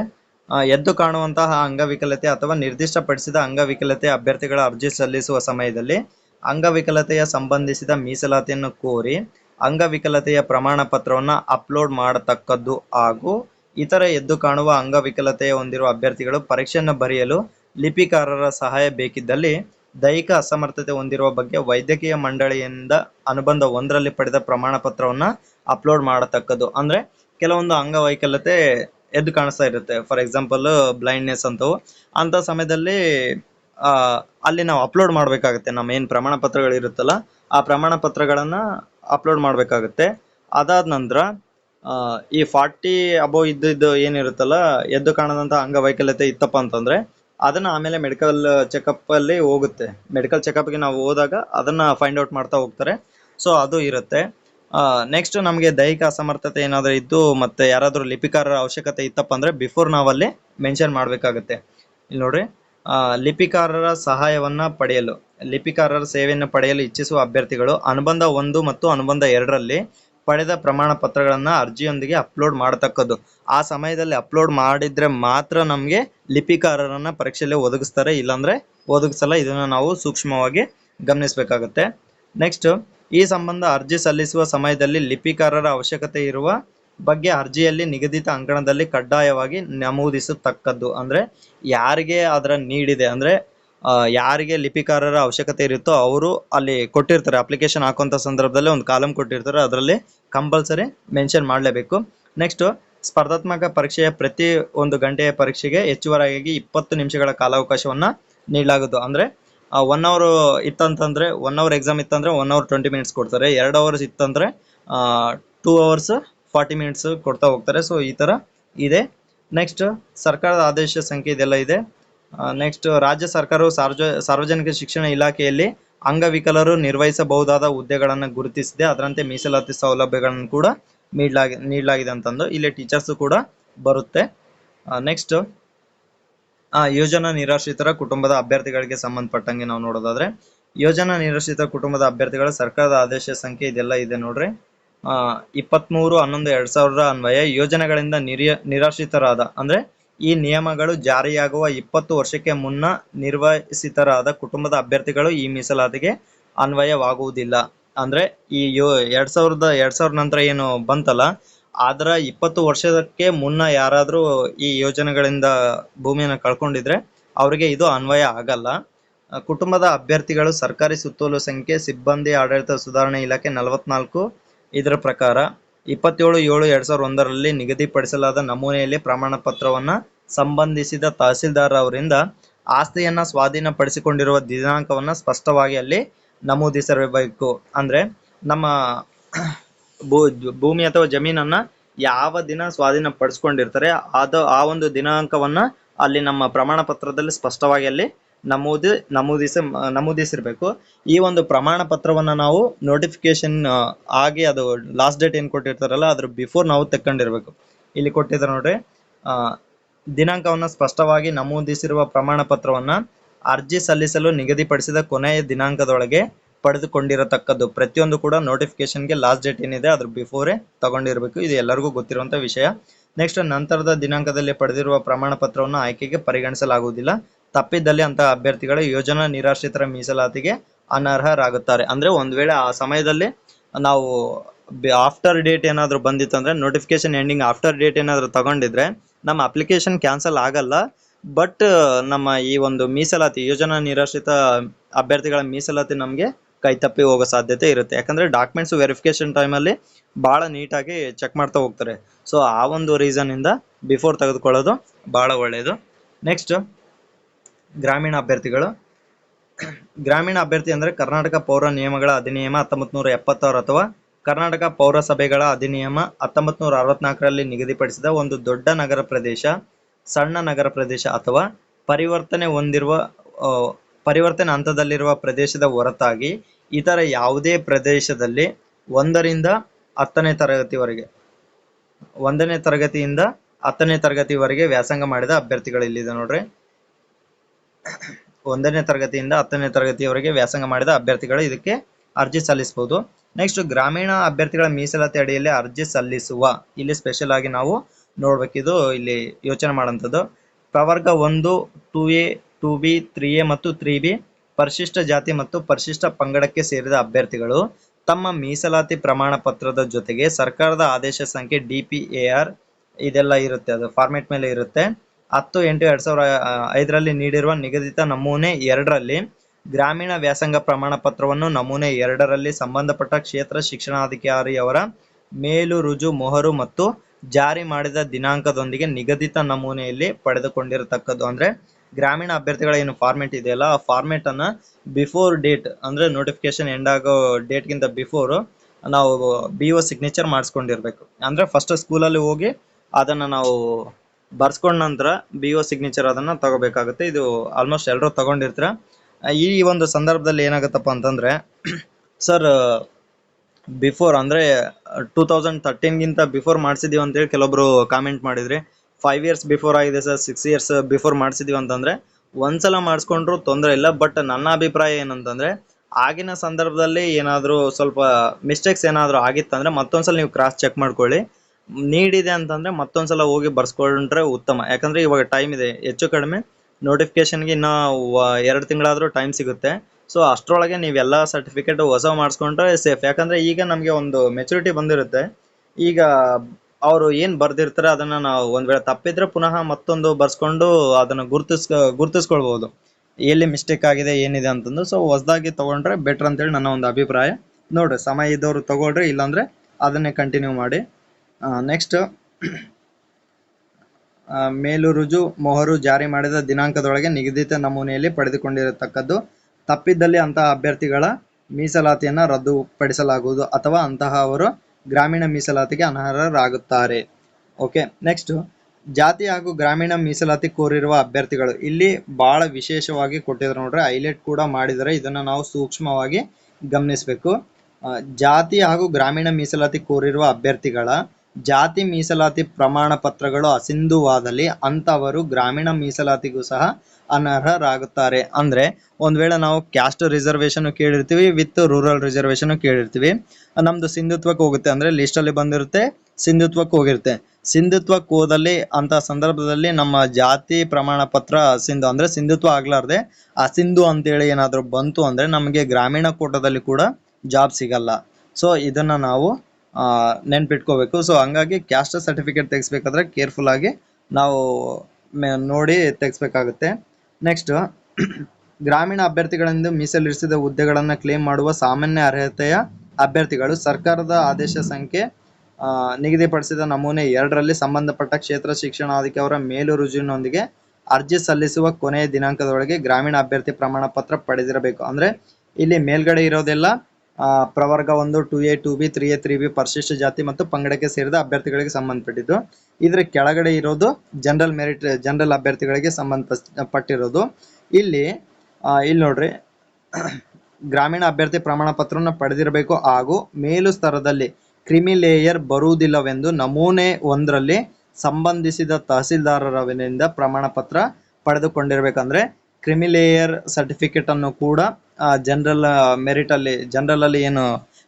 ಎದ್ದು ಕಾಣುವಂತಹ ಅಂಗವಿಕಲತೆ ಅಥವಾ ನಿರ್ದಿಷ್ಟಪಡಿಸಿದ ಅಂಗವಿಕಲತೆ ಅಭ್ಯರ್ಥಿಗಳ ಅರ್ಜಿ ಸಲ್ಲಿಸುವ ಸಮಯದಲ್ಲಿ ಅಂಗವಿಕಲತೆಯ ಸಂಬಂಧಿಸಿದ ಮೀಸಲಾತಿಯನ್ನು ಕೋರಿ ಅಂಗವಿಕಲತೆಯ ಪ್ರಮಾಣ ಪತ್ರವನ್ನು ಅಪ್ಲೋಡ್ ಮಾಡತಕ್ಕದ್ದು ಹಾಗೂ ಇತರ ಎದ್ದು ಕಾಣುವ ಅಂಗವಿಕಲತೆ ಹೊಂದಿರುವ ಅಭ್ಯರ್ಥಿಗಳು ಪರೀಕ್ಷೆಯನ್ನು ಬರೆಯಲು ಲಿಪಿಕಾರರ ಸಹಾಯ ಬೇಕಿದ್ದಲ್ಲಿ ದೈಹಿಕ ಅಸಮರ್ಥತೆ ಹೊಂದಿರುವ ಬಗ್ಗೆ ವೈದ್ಯಕೀಯ ಮಂಡಳಿಯಿಂದ ಅನುಬಂಧ ಒಂದರಲ್ಲಿ ಪಡೆದ ಪ್ರಮಾಣ ಪತ್ರವನ್ನು ಅಪ್ಲೋಡ್ ಮಾಡತಕ್ಕದ್ದು. ಅಂದ್ರೆ ಕೆಲವೊಂದು ಅಂಗವೈಕಲ್ಯತೆ ಎದ್ದು ಕಾಣಿಸ್ತಾ ಇರುತ್ತೆ. ಫಾರ್ ಎಕ್ಸಾಂಪಲ್ ಬ್ಲೈಂಡ್ನೆಸ್ ಅಂತವು. ಅಂತ ಸಮಯದಲ್ಲಿ ಅಲ್ಲಿ ನಾವು ಅಪ್ಲೋಡ್ ಮಾಡಬೇಕಾಗುತ್ತೆ. ನಮ್ಮ ಏನ್ ಪ್ರಮಾಣ ಪತ್ರಗಳಿರುತ್ತಲ್ಲ ಆ ಪ್ರಮಾಣ ಪತ್ರಗಳನ್ನ ಅಪ್ಲೋಡ್ ಮಾಡಬೇಕಾಗುತ್ತೆ. ಅದಾದ ನಂತರ ಈ ಫಾರ್ಟಿ ಅಬೋ ಇದ್ದಿದ್ದು ಏನಿರುತ್ತಲ್ಲ ಎದ್ದು ಕಾಣದಂತ ಅಂಗವೈಕಲ್ಯತೆ ಇತ್ತಪ್ಪ ಅಂತಂದ್ರೆ, ಅದನ್ನ ಆಮೇಲೆ ಮೆಡಿಕಲ್ ಚೆಕಪ್ಪಲ್ಲಿ ಹೋಗುತ್ತೆ. ಮೆಡಿಕಲ್ ಚೆಕಪ್ಗೆ ನಾವು ಹೋದಾಗ ಅದನ್ನ ಫೈಂಡ್ ಔಟ್ ಮಾಡ್ತಾ ಹೋಗ್ತಾರೆ. ಸೊ ಅದು ಇರುತ್ತೆ. ನೆಕ್ಸ್ಟ್ ನಮಗೆ ದೈಹಿಕ ಅಸಮರ್ಥತೆ ಏನಾದರೂ ಇದ್ದು ಮತ್ತೆ ಯಾರಾದರೂ ಲಿಪಿಕಾರರ ಅವಶ್ಯಕತೆ ಇತ್ತಪ್ಪ ಅಂದ್ರೆ ಬಿಫೋರ್ ನಾವಲ್ಲಿ ಮೆನ್ಷನ್ ಮಾಡಬೇಕಾಗುತ್ತೆ. ಇಲ್ಲಿ ನೋಡ್ರಿ ಲಿಪಿಕಾರರ ಸಹಾಯವನ್ನ ಪಡೆಯಲು, ಲಿಪಿಕಾರರ ಸೇವೆಯನ್ನು ಪಡೆಯಲು ಇಚ್ಛಿಸುವ ಅಭ್ಯರ್ಥಿಗಳು ಅನುಬಂಧ ಒಂದು ಮತ್ತು ಅನುಬಂಧ ಎರಡರಲ್ಲಿ ಪಡೆದ ಪ್ರಮಾಣ ಪತ್ರಗಳನ್ನ ಅರ್ಜಿಯೊಂದಿಗೆ ಅಪ್ಲೋಡ್ ಮಾಡತಕ್ಕದ್ದು. ಆ ಸಮಯದಲ್ಲಿ ಅಪ್ಲೋಡ್ ಮಾಡಿದ್ರೆ ಮಾತ್ರ ನಮಗೆ ಲಿಪಿಕಾರರನ್ನ ಪರೀಕ್ಷೆಯಲ್ಲಿ ಒದಗಿಸ್ತಾರೆ, ಇಲ್ಲಾಂದ್ರೆ ಒದಗಿಸಲ್ಲ. ಇದನ್ನ ನಾವು ಸೂಕ್ಷ್ಮವಾಗಿ ಗಮನಿಸಬೇಕಾಗುತ್ತೆ. ನೆಕ್ಸ್ಟ್ ಈ ಸಂಬಂಧ ಅರ್ಜಿ ಸಲ್ಲಿಸುವ ಸಮಯದಲ್ಲಿ ಲಿಪಿಕಾರರ ಅವಶ್ಯಕತೆ ಇರುವ ಬಗ್ಗೆ ಅರ್ಜಿಯಲ್ಲಿ ನಿಗದಿತ ಅಂಕಣದಲ್ಲಿ ಕಡ್ಡಾಯವಾಗಿ ನಮೂದಿಸತಕ್ಕದ್ದು. ಅಂದ್ರೆ ಯಾರಿಗೆ ಅದರ ನೀಡಿದೆ, ಅಂದ್ರೆ ಯಾರಿಗೆ ಲಿಪಿಕಾರರ ಅವಶ್ಯಕತೆ ಇರುತ್ತೋ ಅವರು ಅಲ್ಲಿ ಕೊಟ್ಟಿರ್ತಾರೆ. ಅಪ್ಲಿಕೇಶನ್ ಹಾಕುವಂತ ಸಂದರ್ಭದಲ್ಲಿ ಒಂದು ಕಾಲಮ್ ಕೊಟ್ಟಿರ್ತಾರೆ. ಅದರಲ್ಲಿ ಕಂಪಲ್ಸರಿ ಮೆನ್ಷನ್ ಮಾಡಲೇಬೇಕು. ನೆಕ್ಸ್ಟ್ ಸ್ಪರ್ಧಾತ್ಮಕ ಪರೀಕ್ಷೆಯ ಪ್ರತಿ ಒಂದು ಗಂಟೆಯ ಪರೀಕ್ಷೆಗೆ ಹೆಚ್ಚುವರಿಯಾಗಿ ಇಪ್ಪತ್ತು ನಿಮಿಷಗಳ ಕಾಲಾವಕಾಶವನ್ನ ನೀಡಲಾಗುವುದು. ಅಂದ್ರೆ ಒನ್ ಅವರ್ ಇತ್ತಂತಂದ್ರೆ ಒನ್ ಅವರ್ ಎಕ್ಸಾಮ್ ಇತ್ತಂದ್ರೆ ಒನ್ ಅವರ್ ಟ್ವೆಂಟಿ ಮಿನಿಟ್ಸ್ ಕೊಡ್ತಾರೆ. ಎರಡು ಅವರ್ಸ್ ಇತ್ತಂದ್ರೆ ಟೂ ಅವರ್ಸ್ ಫಾರ್ಟಿ ಮಿನಿಟ್ಸ್ ಕೊಡ್ತಾ ಹೋಗ್ತಾರೆ. ಸೊ ಈ ತರ ಇದೆ. ನೆಕ್ಸ್ಟ್ ಸರ್ಕಾರದ ಆದೇಶ ಸಂಖ್ಯೆ ಇದೆಲ್ಲ ಇದೆ. ನೆಕ್ಸ್ಟ್ ರಾಜ್ಯ ಸರ್ಕಾರವು ಸಾರ್ವಜ, ಸಾರ್ವಜನಿಕ ಶಿಕ್ಷಣ ಇಲಾಖೆಯಲ್ಲಿ ಅಂಗವಿಕಲರು ನಿರ್ವಹಿಸಬಹುದಾದ ಹುದ್ದೆಗಳನ್ನು ಗುರುತಿಸಿದೆ. ಅದರಂತೆ ಮೀಸಲಾತಿ ಸೌಲಭ್ಯಗಳನ್ನು ಕೂಡ ನೀಡಲಾಗಿ, ನೀಡಲಾಗಿದೆ ಅಂತಂದು. ಇಲ್ಲಿ ಟೀಚರ್ಸ್ ಕೂಡ ಬರುತ್ತೆ. ನೆಕ್ಸ್ಟ್ ಯೋಜನಾ ನಿರಾಶ್ರಿತರ ಕುಟುಂಬದ ಅಭ್ಯರ್ಥಿಗಳಿಗೆ ಸಂಬಂಧಪಟ್ಟಂಗೆ ನಾವು ನೋಡೋದಾದ್ರೆ, ಯೋಜನಾ ನಿರಾಶ್ರಿತ ಕುಟುಂಬದ ಅಭ್ಯರ್ಥಿಗಳ ಸರ್ಕಾರದ ಆದೇಶ ಸಂಖ್ಯೆ ಇದೆಲ್ಲ ಇದೆ ನೋಡ್ರಿ. ಆ, ಇಪ್ಪತ್ಮೂರು, ಹನ್ನೊಂದು, ಎರಡ್ ಸಾವಿರದ ಅನ್ವಯ ಯೋಜನೆಗಳಿಂದ ನಿರಿಯ, ನಿರಾಶ್ರಿತರಾದ, ಅಂದ್ರೆ ಈ ನಿಯಮಗಳು ಜಾರಿಯಾಗುವ ಇಪ್ಪತ್ತು ವರ್ಷಕ್ಕೆ ಮುನ್ನ ನಿರ್ವಹಿಸಿತರಾದ ಕುಟುಂಬದ ಅಭ್ಯರ್ಥಿಗಳು ಈ ಮೀಸಲಾತಿಗೆ ಅನ್ವಯವಾಗುವುದಿಲ್ಲ. ಅಂದ್ರೆ ಈ ಯೋ, ಎರಡ್ ಸಾವಿರದ ಎರಡ್ ಸಾವಿರದ ನಂತರ ಏನು ಬಂತಲ್ಲ ಅದರ ಇಪ್ಪತ್ತು ವರ್ಷಕ್ಕೆ ಮುನ್ನ ಯಾರಾದ್ರೂ ಈ ಯೋಜನೆಗಳಿಂದ ಭೂಮಿಯನ್ನು ಕಳ್ಕೊಂಡಿದ್ರೆ ಅವರಿಗೆ ಇದು ಅನ್ವಯ ಆಗಲ್ಲ. ಕುಟುಂಬದ ಅಭ್ಯರ್ಥಿಗಳು ಸರ್ಕಾರಿ ಸುತ್ತೋಲು ಸಂಖ್ಯೆ, ಸಿಬ್ಬಂದಿ ಆಡಳಿತ ಸುಧಾರಣೆ ಇಲಾಖೆ ನಲವತ್ನಾಲ್ಕು ಇದರ ಪ್ರಕಾರ ಇಪ್ಪತ್ತೇಳು ಏಳು ಎರಡ್ ಸಾವಿರದ ಒಂದರಲ್ಲಿ ನಿಗದಿಪಡಿಸಲಾದ ನಮೂನೆಯಲ್ಲಿ ಪ್ರಮಾಣ ಪತ್ರವನ್ನ ಸಂಬಂಧಿಸಿದ ತಹಸೀಲ್ದಾರ್ ಅವರಿಂದ ಆಸ್ತಿಯನ್ನ ಸ್ವಾಧೀನಪಡಿಸಿಕೊಂಡಿರುವ ದಿನಾಂಕವನ್ನ ಸ್ಪಷ್ಟವಾಗಿ ಅಲ್ಲಿ ನಮೂದಿಸಿರಬೇಕು ಅಂದ್ರೆ ನಮ್ಮ ಭೂ- ಭೂಮಿ ಅಥವಾ ಜಮೀನನ್ನ ಯಾವ ದಿನ ಸ್ವಾಧೀನ ಪಡಿಸ್ಕೊಂಡಿರ್ತಾರೆ ಅದು ಆ ಒಂದು ದಿನಾಂಕವನ್ನ ಅಲ್ಲಿ ನಮ್ಮ ಪ್ರಮಾಣ ಪತ್ರದಲ್ಲಿ ಸ್ಪಷ್ಟವಾಗಿ ಅಲ್ಲಿ ನಮೂದಿ, ನಮೂದಿಸ, ನಮೂದಿಸಿರ್ಬೇಕು. ಈ ಒಂದು ಪ್ರಮಾಣ ಪತ್ರವನ್ನ ನಾವು ನೋಟಿಫಿಕೇಶನ್ ಆಗಿ ಅದು ಲಾಸ್ಟ್ ಡೇಟ್ ಏನ್ ಕೊಟ್ಟಿರ್ತಾರಲ್ಲ, ಅದ್ರ ಬಿಫೋರ್ ನಾವು ತಕ್ಕೊಂಡಿರ್ಬೇಕು. ಇಲ್ಲಿ ಕೊಟ್ಟಿದ್ದಾರೆ ನೋಡ್ರಿ ದಿನಾಂಕವನ್ನ ಸ್ಪಷ್ಟವಾಗಿ ನಮೂದಿಸಿರುವ ಪ್ರಮಾಣ ಪತ್ರವನ್ನ ಅರ್ಜಿ ಸಲ್ಲಿಸಲು ನಿಗದಿಪಡಿಸಿದ ಕೊನೆಯ ದಿನಾಂಕದೊಳಗೆ ಪಡೆದುಕೊಂಡಿರತಕ್ಕದ್ದು ಪ್ರತಿಯೊಂದು ಕೂಡ ನೋಟಿಫಿಕೇಶನ್ಗೆ ಲಾಸ್ಟ್ ಡೇಟ್ ಏನಿದೆ, ಅದ್ರ ಬಿಫೋರೇ ತಗೊಂಡಿರಬೇಕು. ಇದು ಎಲ್ಲರಿಗೂ ಗೊತ್ತಿರುವಂತ ವಿಷಯ. ನೆಕ್ಸ್ಟ್ ನಂತರದ ದಿನಾಂಕದಲ್ಲಿ ಪಡೆದಿರುವ ಪ್ರಮಾಣ ಪತ್ರವನ್ನು ಆಯ್ಕೆಗೆ ಪರಿಗಣಿಸಲಾಗುವುದಿಲ್ಲ. ತಪ್ಪಿದ್ದಲ್ಲಿ ಅಂತ ಅಭ್ಯರ್ಥಿಗಳು ಯೋಜನಾ ನಿರಾಶ್ರಿತರ ಮೀಸಲಾತಿಗೆ ಅನರ್ಹರಾಗುತ್ತಾರೆ. ಅಂದ್ರೆ ಒಂದ್ ವೇಳೆ ಆ ಸಮಯದಲ್ಲಿ ನಾವು ಆಫ್ಟರ್ ಡೇಟ್ ಏನಾದ್ರು ಬಂದಿತ್ತಂದ್ರೆ ನೋಟಿಫಿಕೇಶನ್ ಎಂಡಿಂಗ್ ಆಫ್ಟರ್ ಡೇಟ್ ಏನಾದ್ರು ತಗೊಂಡಿದ್ರೆ ನಮ್ಮ ಅಪ್ಲಿಕೇಶನ್ ಕ್ಯಾನ್ಸಲ್ ಆಗಲ್ಲ. ಬಟ್ ನಮ್ಮ ಈ ಒಂದು ಮೀಸಲಾತಿ, ಯೋಜನಾ ನಿರಾಶ್ರಿತ ಅಭ್ಯರ್ಥಿಗಳ ಮೀಸಲಾತಿ ನಮಗೆ ಕೈ ತಪ್ಪಿ ಹೋಗೋ ಸಾಧ್ಯತೆ ಇರುತ್ತೆ. ಯಾಕಂದ್ರೆ ಡಾಕ್ಯುಮೆಂಟ್ಸ್ ವೆರಿಫಿಕೇಶನ್ ಟೈಮಲ್ಲಿ ಬಹಳ ನೀಟಾಗಿ ಚೆಕ್ ಮಾಡ್ತಾ ಹೋಗ್ತಾರೆ. ಸೊ ಆ ಒಂದು ರೀಸನ್ ಇಂದ ಬಿಫೋರ್ ತೆಗೆದುಕೊಳ್ಳೋದು ಬಹಳ ಒಳ್ಳೆಯದು ನೆಕ್ಸ್ಟ್ ಗ್ರಾಮೀಣ ಅಭ್ಯರ್ಥಿಗಳು. ಗ್ರಾಮೀಣ ಅಭ್ಯರ್ಥಿ ಅಂದ್ರೆ ಕರ್ನಾಟಕ ಪೌರ ನಿಯಮಗಳ ಅಧಿನಿಯಮ ಹತ್ತೊಂಬತ್ ಎಪ್ಪತ್ತಾರು ಅಥವಾ ಕರ್ನಾಟಕ ಪೌರಸಭೆಗಳ ಅಧಿನಿಯಮ ಹತ್ತೊಂಬತ್ ನೂರ ಅರವತ್ನಾಲ್ಕರಲ್ಲಿ ನಿಗದಿಪಡಿಸಿದ ಒಂದು ದೊಡ್ಡ ನಗರ ಪ್ರದೇಶ, ಸಣ್ಣ ನಗರ ಪ್ರದೇಶ ಅಥವಾ ಪರಿವರ್ತನೆ ಹೊಂದಿರುವ ಪರಿವರ್ತನೆ ಹಂತದಲ್ಲಿರುವ ಪ್ರದೇಶದ ಹೊರತಾಗಿ ಇತರ ಯಾವುದೇ ಪ್ರದೇಶದಲ್ಲಿ ಒಂದರಿಂದ ಹತ್ತನೇ ತರಗತಿವರೆಗೆ, ಒಂದನೇ ತರಗತಿಯಿಂದ ಹತ್ತನೇ ತರಗತಿವರೆಗೆ ವ್ಯಾಸಂಗ ಮಾಡಿದ ಅಭ್ಯರ್ಥಿಗಳು ಇಲ್ಲಿದೆ ನೋಡ್ರಿ. ಒಂದನೇ ತರಗತಿಯಿಂದ ಹತ್ತನೇ ತರಗತಿಯವರೆಗೆ ವ್ಯಾಸಂಗ ಮಾಡಿದ ಅಭ್ಯರ್ಥಿಗಳು ಇದಕ್ಕೆ ಅರ್ಜಿ ಸಲ್ಲಿಸಬಹುದು. ನೆಕ್ಸ್ಟ್ ಗ್ರಾಮೀಣ ಅಭ್ಯರ್ಥಿಗಳ ಮೀಸಲಾತಿ ಅಡಿಯಲ್ಲಿ ಅರ್ಜಿ ಸಲ್ಲಿಸುವ, ಇಲ್ಲಿ ಸ್ಪೆಷಲ್ ಆಗಿ ನಾವು ನೋಡ್ಬೇಕಿದು, ಇಲ್ಲಿ ಯೋಚನೆ ಮಾಡುವಂಥದ್ದು. ಪ್ರವರ್ಗ ಒಂದು two A two B, three A ಮತ್ತು ತ್ರೀ ಬಿ, ಪರಿಶಿಷ್ಟ ಜಾತಿ ಮತ್ತು ಪರಿಶಿಷ್ಟ ಪಂಗಡಕ್ಕೆ ಸೇರಿದ ಅಭ್ಯರ್ಥಿಗಳು ತಮ್ಮ ಮೀಸಲಾತಿ ಪ್ರಮಾಣ ಪತ್ರದ ಜೊತೆಗೆ ಸರ್ಕಾರದ ಆದೇಶ ಸಂಖ್ಯೆ ಡಿ ಪಿ ಎ ಆರ್ ಇದೆಲ್ಲ ಇರುತ್ತೆ, ಅದು ಫಾರ್ಮೆಟ್ ಮೇಲೆ ಇರುತ್ತೆ. ಹತ್ತು, ಎಂಟು, ಎರಡ್ ಸಾವಿರ ಐದರಲ್ಲಿ ನೀಡಿರುವ ನಿಗದಿತ ನಮೂನೆ ಎರಡರಲ್ಲಿ ಗ್ರಾಮೀಣ ವ್ಯಾಸಂಗ ಪ್ರಮಾಣ ಪತ್ರವನ್ನು ನಮೂನೆ ಎರಡರಲ್ಲಿ ಸಂಬಂಧಪಟ್ಟ ಕ್ಷೇತ್ರ ಶಿಕ್ಷಣಾಧಿಕಾರಿಯವರ ಮೇಲು, ರುಜು, ಮೊಹರು ಮತ್ತು ಜಾರಿ ಮಾಡಿದ ದಿನಾಂಕದೊಂದಿಗೆ ನಿಗದಿತ ನಮೂನೆಯಲ್ಲಿ ಪಡೆದುಕೊಂಡಿರತಕ್ಕದ್ದು. ಅಂದ್ರೆ ಗ್ರಾಮೀಣ ಅಭ್ಯರ್ಥಿಗಳ ಏನು ಫಾರ್ಮೆಟ್ ಇದೆಯಲ್ಲ, ಆ ಫಾರ್ಮೆಟ್ ಅನ್ನ ಬಿಫೋರ್ ಡೇಟ್ ಅಂದ್ರೆ ನೋಟಿಫಿಕೇಶನ್ ಎಂಡ್ ಆಗೋ ಡೇಟ್ ಗಿಂತ ಬಿಫೋರ್ ನಾವು ಬಿ ಒ ಸಿಗ್ನೇಚರ್ ಮಾಡಿಸ್ಕೊಂಡಿರ್ಬೇಕು. ಅಂದ್ರೆ ಫಸ್ಟ್ ಸ್ಕೂಲಲ್ಲಿ ಹೋಗಿ ಅದನ್ನ ನಾವು ಬರ್ಸ್ಕೊಂಡ ನಂತರ ಬಿ ಒ ಸಿಗ್ನೇಚರ್ ಅದನ್ನ ತಗೋಬೇಕಾಗುತ್ತೆ. ಇದು ಆಲ್ಮೋಸ್ಟ್ ಎಲ್ಲರೂ ತಗೊಂಡಿರ್ತೀರ. ಈ ಒಂದು ಸಂದರ್ಭದಲ್ಲಿ ಏನಾಗುತ್ತಪ್ಪ ಅಂತಂದ್ರೆ ಸರ್ ಬಿಫೋರ್ ಅಂದ್ರೆ ಟೂ ತೌಸಂಡ್ ತರ್ಟೀನ್ಗಿಂತ ಬಿಫೋರ್ ಮಾಡಿಸಿದೀವಿ ಅಂತೇಳಿ ಕೆಲವೊಬ್ರು ಕಾಮೆಂಟ್ ಮಾಡಿದ್ರಿ. ಫೈವ್ ಇಯರ್ಸ್ ಬಿಫೋರ್ ಆಗಿದೆ ಸರ್ ಸಿಕ್ಸ್ ಇಯರ್ಸ್ ಬಿಫೋರ್ ಮಾಡಿಸಿದೀವಿ ಅಂತಂದ್ರೆ, ಒಂದ್ಸಲ ಮಾಡಿಸ್ಕೊಂಡ್ರು ತೊಂದರೆ ಇಲ್ಲ ಬಟ್ ನನ್ನ ಅಭಿಪ್ರಾಯ ಏನಂತಂದ್ರೆ, ಆಗಿನ ಸಂದರ್ಭದಲ್ಲಿ ಏನಾದರೂ ಸ್ವಲ್ಪ ಮಿಸ್ಟೇಕ್ಸ್ ಏನಾದರೂ ಆಗಿತ್ತಂದ್ರೆ ಮತ್ತೊಂದ್ಸಲ ನೀವು ಕ್ರಾಸ್ ಚೆಕ್ ಮಾಡ್ಕೊಳ್ಳಿ. ನೀಡಿದೆ ಅಂತಂದ್ರೆ ಮತ್ತೊಂದ್ಸಲ ಹೋಗಿ ಬರ್ಸ್ಕೊಂಡ್ರೆ ಉತ್ತಮ. ಯಾಕಂದ್ರೆ ಇವಾಗ ಟೈಮ್ ಇದೆ, ಹೆಚ್ಚು ಕಡಿಮೆ ನೋಟಿಫಿಕೇಶನ್ಗೆ ಇನ್ನೂ ಎರಡು ತಿಂಗಳಾದ್ರೂ ಟೈಮ್ ಸಿಗುತ್ತೆ. ಸೊ ಅಷ್ಟರೊಳಗೆ ನೀವೆಲ್ಲ ಸರ್ಟಿಫಿಕೇಟ್ ಹೊಸ ಮಾಡಿಸ್ಕೊಂಡ್ರೆ ಸೇಫ್ ಯಾಕಂದ್ರೆ ಈಗ ನಮಗೆ ಒಂದು ಮೆಚುರಿಟಿ ಬಂದಿರುತ್ತೆ. ಈಗ ಅವರು ಏನ್ ಬರ್ದಿರ್ತಾರೆ ಅದನ್ನ ನಾವು ಒಂದ್ ವೇಳೆ ತಪ್ಪಿದ್ರೆ ಪುನಃ ಮತ್ತೊಂದು ಬರ್ಸ್ಕೊಂಡು ಅದನ್ನ ಗುರ್ತಿಸ್ ಗುರ್ತಿಸ್ಕೊಳ್ಬಹುದು ಎಲ್ಲಿ ಮಿಸ್ಟೇಕ್ ಆಗಿದೆ, ಏನಿದೆ ಅಂತಂದು ಸೊ ಹೊಸದಾಗಿ ತಗೊಂಡ್ರೆ ಬೆಟರ್ ಅಂತೇಳಿ ನನ್ನ ಒಂದು ಅಭಿಪ್ರಾಯ. ನೋಡ್ರಿ, ಸಮಯ ಇದ್ದವ್ರು ತಗೊಳ್ರಿ, ಇಲ್ಲಾಂದ್ರೆ ಅದನ್ನೇ ಕಂಟಿನ್ಯೂ ಮಾಡಿ. ನೆಕ್ಸ್ಟ್ ಮೇಲು ರುಜು, ಮೊಹರು ಜಾರಿ ಮಾಡಿದ ದಿನಾಂಕದೊಳಗೆ ನಿಗದಿತ ನಮೂನೆಯಲ್ಲಿ ಪಡೆದುಕೊಂಡಿರತಕ್ಕದ್ದು ತಪ್ಪಿದ್ದಲ್ಲಿ ಅಂತಹ ಅಭ್ಯರ್ಥಿಗಳ ಮೀಸಲಾತಿಯನ್ನು ರದ್ದುಪಡಿಸಲಾಗುವುದು, ಅಥವಾ ಅಂತಹ ಅವರು ಗ್ರಾಮೀಣ ಮೀಸಲಾತಿಗೆ ಅನರ್ಹರಾಗುತ್ತಾರೆ. ಓಕೆ ನೆಕ್ಸ್ಟ್ ಜಾತಿ ಹಾಗೂ ಗ್ರಾಮೀಣ ಮೀಸಲಾತಿ ಕೋರಿರುವ ಅಭ್ಯರ್ಥಿಗಳು. ಇಲ್ಲಿ ಬಹಳ ವಿಶೇಷವಾಗಿ ಕೊಟ್ಟಿದ್ರು ನೋಡ್ರಿ ಹೈಲೈಟ್ ಕೂಡ ಮಾಡಿದರೆ ಇದನ್ನ ನಾವು ಸೂಕ್ಷ್ಮವಾಗಿ ಗಮನಿಸಬೇಕು. ಜಾತಿ ಹಾಗೂ ಗ್ರಾಮೀಣ ಮೀಸಲಾತಿ ಕೋರಿರುವ ಅಭ್ಯರ್ಥಿಗಳ ಜಾತಿ ಮೀಸಲಾತಿ ಪ್ರಮಾಣ ಪತ್ರಗಳು ಅಸಿಂಧುವಾದಲ್ಲಿ ಅಂತವರು ಗ್ರಾಮೀಣ ಮೀಸಲಾತಿಗೂ ಸಹ ಅನರ್ಹರಾಗುತ್ತಾರೆ. ಅಂದ್ರೆ ಒಂದ್ ವೇಳೆ ನಾವು ಕ್ಯಾಸ್ಟ್ ರಿಸರ್ವೇಶನ್ ಕೇಳಿರ್ತೀವಿ ವಿತ್ ರೂರಲ್ ರಿಸರ್ವೇಶನ್ ಕೇಳಿರ್ತೀವಿ. ನಮ್ದು ಸಿಂಧುತ್ವಕ್ಕೆ ಹೋಗುತ್ತೆ. ಅಂದ್ರೆ ಲಿಸ್ಟ್ ಅಲ್ಲಿ ಬಂದಿರುತ್ತೆ, ಸಿಂಧುತ್ವಕ್ಕೆ ಹೋಗಿರುತ್ತೆ. ಸಿಂಧುತ್ವಕ್ಕೆ ಹೋದಲ್ಲಿ ಅಂತ ಸಂದರ್ಭದಲ್ಲಿ ನಮ್ಮ ಜಾತಿ ಪ್ರಮಾಣ ಪತ್ರ ಸಿಂಧು ಅಂದ್ರೆ ಸಿಂಧುತ್ವ ಆಗ್ಲಾರ್ದೆ ಅಸಿಂಧು ಅಂತೇಳಿ ಏನಾದರೂ ಬಂತು ಅಂದ್ರೆ ನಮಗೆ ಗ್ರಾಮೀಣ ಕೋಟದಲ್ಲಿ ಕೂಡ ಜಾಬ್ ಸಿಗಲ್ಲ. ಸೊ ಇದನ್ನ ನಾವು ನೆನ್ಪಿಟ್ಕೋಬೇಕು. ಸೊ ಹಂಗಾಗಿ ಕ್ಯಾಸ್ಟ್ ಸರ್ಟಿಫಿಕೇಟ್ ತೆಗಿಸ್ಬೇಕಾದ್ರೆ ಕೇರ್ಫುಲ್ ಆಗಿ ನಾವು ನೋಡಿ ತೆಗಿಸ್ಬೇಕಾಗುತ್ತೆ. ನೆಕ್ಸ್ಟ್ ಗ್ರಾಮೀಣ ಅಭ್ಯರ್ಥಿಗಳಿಂದ ಮೀಸಲಿರಿಸಿದ ಹುದ್ದೆಗಳನ್ನು ಕ್ಲೇಮ್ ಮಾಡುವ ಸಾಮಾನ್ಯ ಅರ್ಹತೆಯ ಅಭ್ಯರ್ಥಿಗಳು ಸರ್ಕಾರದ ಆದೇಶ ಸಂಖ್ಯೆ ನಿಗದಿಪಡಿಸಿದ ನಮೂನೆ ಎರಡರಲ್ಲಿ ಸಂಬಂಧಪಟ್ಟ ಕ್ಷೇತ್ರ ಶಿಕ್ಷಣಾಧಿಕಾರಿಯವರ ಮೇಲು ರುಜುವಿನೊಂದಿಗೆ ಅರ್ಜಿ ಸಲ್ಲಿಸುವ ಕೊನೆಯ ದಿನಾಂಕದೊಳಗೆ ಗ್ರಾಮೀಣ ಅಭ್ಯರ್ಥಿ ಪ್ರಮಾಣ ಪತ್ರ ಪಡೆದಿರಬೇಕು. ಅಂದ್ರೆ ಇಲ್ಲಿ ಮೇಲ್ಗಡೆ ಇರೋದೆಲ್ಲ ಪ್ರವರ್ಗ ಒಂದು two A two B three A three B ಪರಿಶಿಷ್ಟ ಜಾತಿ ಮತ್ತು ಪಂಗಡಕ್ಕೆ ಸೇರಿದ ಅಭ್ಯರ್ಥಿಗಳಿಗೆ ಸಂಬಂಧಪಟ್ಟಿದ್ದು. ಇದರ ಕೆಳಗಡೆ ಇರೋದು ಜನರಲ್ ಮೆರಿಟ್ ಜನರಲ್ ಅಭ್ಯರ್ಥಿಗಳಿಗೆ ಸಂಬಂಧಪಟ್ಟಿರೋದು. ಇಲ್ಲಿ ಇಲ್ಲಿ ನೋಡ್ರಿ. ಗ್ರಾಮೀಣ ಅಭ್ಯರ್ಥಿ ಪ್ರಮಾಣ ಪತ್ರವನ್ನು ಪಡೆದಿರಬೇಕು ಹಾಗೂ ಮೇಲು ಸ್ತರದಲ್ಲಿ ಕ್ರಿಮಿ ಲೇಯರ್ ಬರುವುದಿಲ್ಲವೆಂದು ನಮೂನೆ ಒಂದರಲ್ಲಿ ಸಂಬಂಧಿಸಿದ ತಹಸೀಲ್ದಾರರಿಂದ ಪ್ರಮಾಣ ಪತ್ರ ಪಡೆದುಕೊಂಡಿರ್ಬೇಕಂದ್ರೆ ಕ್ರಿಮಿ ಲೇಯರ್ ಸರ್ಟಿಫಿಕೇಟ್ ಅನ್ನು ಕೂಡ ಜನರಲ್ ಮೆರಿಟ್ ಅಲ್ಲಿ ಜನರಲ್ ಅಲ್ಲಿ ಏನು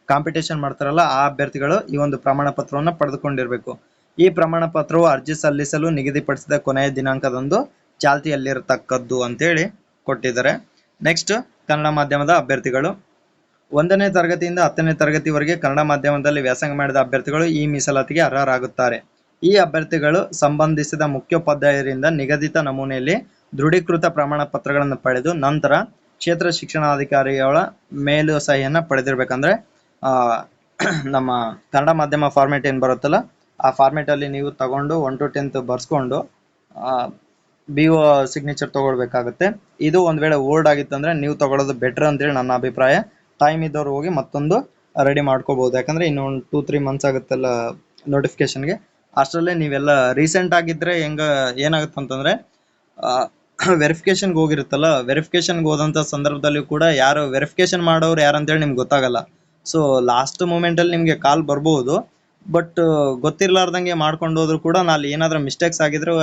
ಕಾಂಪಿಟೇಷನ್ ಮಾಡ್ತಾರಲ್ಲ, ಆ ಅಭ್ಯರ್ಥಿಗಳು ಈ ಒಂದು ಪ್ರಮಾಣ ಪತ್ರವನ್ನು ಪಡೆದುಕೊಂಡಿರಬೇಕು. ಈ ಪ್ರಮಾಣ ಪತ್ರವು ಅರ್ಜಿ ಸಲ್ಲಿಸಲು ನಿಗದಿಪಡಿಸಿದ ಕೊನೆಯ ದಿನಾಂಕದಂದು ಚಾಲ್ತಿಯಲ್ಲಿರತಕ್ಕದ್ದು ಅಂತೇಳಿ ಕೊಟ್ಟಿದ್ದಾರೆ. ನೆಕ್ಸ್ಟ್ ಕನ್ನಡ ಮಾಧ್ಯಮದ ಅಭ್ಯರ್ಥಿಗಳು. ಒಂದನೇ ತರಗತಿಯಿಂದ ಹತ್ತನೇ ತರಗತಿವರೆಗೆ ಕನ್ನಡ ಮಾಧ್ಯಮದಲ್ಲಿ ವ್ಯಾಸಂಗ ಮಾಡಿದ ಅಭ್ಯರ್ಥಿಗಳು ಈ ಮೀಸಲಾತಿಗೆ ಅರ್ಹರಾಗುತ್ತಾರೆ. ಈ ಅಭ್ಯರ್ಥಿಗಳು ಸಂಬಂಧಿಸಿದ ಮುಖ್ಯೋಪಾಧ್ಯಾಯರಿಂದ ನಿಗದಿತ ನಮೂನೆಯಲ್ಲಿ ದೃಢೀಕೃತ ಪ್ರಮಾಣ ಪತ್ರಗಳನ್ನು ಪಡೆದು ನಂತರ ಕ್ಷೇತ್ರ ಶಿಕ್ಷಣಾಧಿಕಾರಿಗಳ ಮೇಲು ಸಹಿಯನ್ನ ಪಡೆದಿರ್ಬೇಕಂದ್ರೆ ನಮ್ಮ ಕನ್ನಡ ಮಾಧ್ಯಮ ಫಾರ್ಮೇಟ್ ಏನ್ ಬರುತ್ತಲ್ಲ, ಆ ಫಾರ್ಮೇಟ್ ಅಲ್ಲಿ ನೀವು ತಗೊಂಡು ಒನ್ ಟು ಟೆಂತ್ ಬರ್ಸ್ಕೊಂಡು ಬಿ ಒ ಸಿಗ್ನೇಚರ್ ತಗೊಳ್ಬೇಕಾಗುತ್ತೆ. ಇದು ಒಂದ್ ವೇಳೆ ಓಲ್ಡ್ ಆಗಿತ್ತಂದ್ರೆ ನೀವು ತಗೊಳ್ಳೋದು ಬೆಟರ್ ಅಂತೇಳಿ ನನ್ನ ಅಭಿಪ್ರಾಯ. ಟೈಮ್ ಇದ್ದವ್ರು ಹೋಗಿ ಮತ್ತೊಂದು ರೆಡಿ ಮಾಡ್ಕೋಬಹುದು ಯಾಕಂದ್ರೆ ಇನ್ನು ಒಂದು ಟೂ ತ್ರೀ ಮಂತ್ಸ್ ಆಗುತ್ತಲ್ಲ ನೋಟಿಫಿಕೇಶನ್ಗೆ ಅಷ್ಟರಲ್ಲೇ ನೀವೆಲ್ಲ ರೀಸೆಂಟ್ ಆಗಿದ್ರೆ ಹೆಂಗ ಏನಾಗುತ್ತೆ ಅಂತಂದ್ರೆ ವೆರಿಫಿಕೇಶನ್ಗೆ ಹೋಗಿರುತ್ತಲ್ಲ ವೆರಿಫಿಕೇಶನ್ಗೆ ಹೋದಂಥ ಸಂದರ್ಭದಲ್ಲಿ ಕೂಡ ಯಾರು ವೆರಿಫಿಕೇಶನ್ ಮಾಡೋರು ಯಾರು ಅಂತೇಳಿ ನಿಮ್ಗೆ ಗೊತ್ತಾಗಲ್ಲ. ಸೊ ಲಾಸ್ಟ್ ಮೂಮೆಂಟಲ್ಲಿ ನಿಮಗೆ ಕಾಲ್ ಬರ್ಬೋದು. ಬಟ್ ಗೊತ್ತಿರ್ಲಾರ್ದಂಗೆ ಮಾಡ್ಕೊಂಡು ಹೋದ್ರು ಕೂಡ ನಾಲ್ ಏನಾದರೂ ಮಿಸ್ಟೇಕ್ಸ್ ಆಗಿದ್ರೆ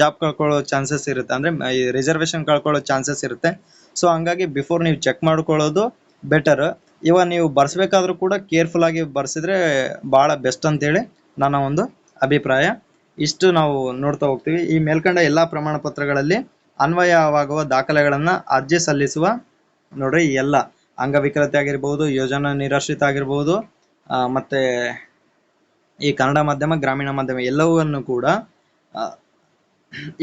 ಜಾಬ್ ಕಳ್ಕೊಳ್ಳೋ ಚಾನ್ಸಸ್ ಇರುತ್ತೆ. ಅಂದ್ರೆ ರಿಸರ್ವೇಶನ್ ಕಳ್ಕೊಳ್ಳೋ ಚಾನ್ಸಸ್ ಇರುತ್ತೆ. ಸೊ ಹಂಗಾಗಿ ಬಿಫೋರ್ ನೀವು ಚೆಕ್ ಮಾಡ್ಕೊಳ್ಳೋದು ಬೆಟರ್ ಇವಾಗ ನೀವು ಬರ್ಸ್ಬೇಕಾದ್ರೂ ಕೂಡ ಕೇರ್ಫುಲ್ ಆಗಿ ಬರ್ಸಿದ್ರೆ ಬಹಳ ಬೆಸ್ಟ್ ಅಂತೇಳಿ ನನ್ನ ಒಂದು ಅಭಿಪ್ರಾಯ. ಇಷ್ಟು ನಾವು ನೋಡ್ತಾ ಹೋಗ್ತೀವಿ. ಈ ಮೇಲ್ಕಂಡ ಎಲ್ಲ ಪ್ರಮಾಣ ಪತ್ರಗಳಲ್ಲಿ ಅನ್ವಯವಾಗುವ ದಾಖಲೆಗಳನ್ನ ಅರ್ಜಿ ಸಲ್ಲಿಸುವ ನೋಡ್ರಿ ಎಲ್ಲ ಅಂಗವಿಕಲತೆ ಆಗಿರ್ಬೋದು, ಯೋಜನಾ ನಿರಾಶ್ರಿತ ಆಗಿರ್ಬೋದು ಮತ್ತೆ ಈ ಕನ್ನಡ ಮಾಧ್ಯಮ, ಗ್ರಾಮೀಣ ಮಾಧ್ಯಮ ಎಲ್ಲವನ್ನು ಕೂಡ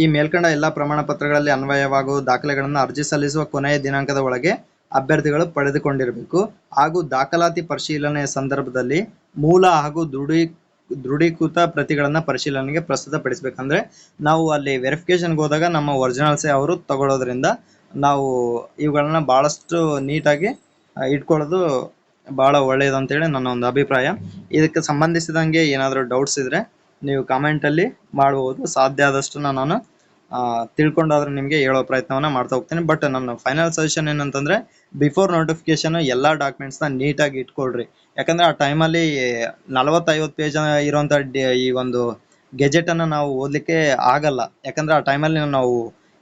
ಈ ಮೇಲ್ಕಂಡ ಎಲ್ಲಾ ಪ್ರಮಾಣ ಪತ್ರಗಳಲ್ಲಿ ಅನ್ವಯವಾಗುವ ದಾಖಲೆಗಳನ್ನು ಅರ್ಜಿ ಸಲ್ಲಿಸುವ ಕೊನೆಯ ದಿನಾಂಕದ ಒಳಗೆ ಅಭ್ಯರ್ಥಿಗಳು ಪಡೆದುಕೊಂಡಿರಬೇಕು. ಹಾಗೂ ದಾಖಲಾತಿ ಪರಿಶೀಲನೆಯ ಸಂದರ್ಭದಲ್ಲಿ ಮೂಲ ಹಾಗೂ ದೃಢೀ ದೃಢೀಕೃತ ಪ್ರತಿಗಳನ್ನ ಪರಿಶೀಲನೆಗೆ ಪ್ರಸ್ತುತಪಡಿಸಬೇಕಂದ್ರೆ ನಾವು ಅಲ್ಲಿ ವೆರಿಫಿಕೇಶನ್ಗೆ ಹೋದಾಗ ನಮ್ಮ ಒರಿಜಿನಲ್ಸ್ ಅವರು ತಗೊಳ್ಳೋದ್ರಿಂದ ನಾವು ಇವುಗಳನ್ನ ಬಹಳಷ್ಟು ನೀಟಾಗಿ ಇಟ್ಕೊಳ್ಳೋದು ಒಳ್ಳೆಯದು ಅಂತೇಳಿ ನನ್ನ ಒಂದು ಅಭಿಪ್ರಾಯ. ಇದಕ್ಕೆ ಸಂಬಂಧಿಸಿದಂಗೆ ಏನಾದರೂ ಡೌಟ್ಸ್ ಇದ್ರೆ ನೀವು ಕಾಮೆಂಟ್ ಅಲ್ಲಿ ಮಾಡಬಹುದು ಸಾಧ್ಯ ಆದಷ್ಟು ನಾನು ತಿಳ್ಕೊಂಡಾದ್ರೆ ನಿಮಗೆ ಹೇಳೋ ಪ್ರಯತ್ನವನ್ನ ಮಾಡ್ತಾ ಹೋಗ್ತೀನಿ. ಬಟ್ ನನ್ನ ಫೈನಲ್ ಸಜೆಷನ್ ಏನಂತಂದ್ರೆ ಬಿಫೋರ್ ನೋಟಿಫಿಕೇಶನ್ ಎಲ್ಲಾ ಡಾಕ್ಯುಮೆಂಟ್ಸ್ನ ನೀಟಾಗಿ ಇಟ್ಕೊಳ್ರಿ. ಯಾಕಂದ್ರೆ ಆ ಟೈಮಲ್ಲಿ ನಲವತ್ತೈವತ್ತು ಪೇಜ್ ಇರುವಂತ ಈ ಒಂದು ಗೆಜೆಟ್ ಅನ್ನ ನಾವು ಓದ್ಲಿಕ್ಕೆ ಆಗಲ್ಲ. ಯಾಕಂದ್ರೆ ಆ ಟೈಮಲ್ಲಿ ನಾವು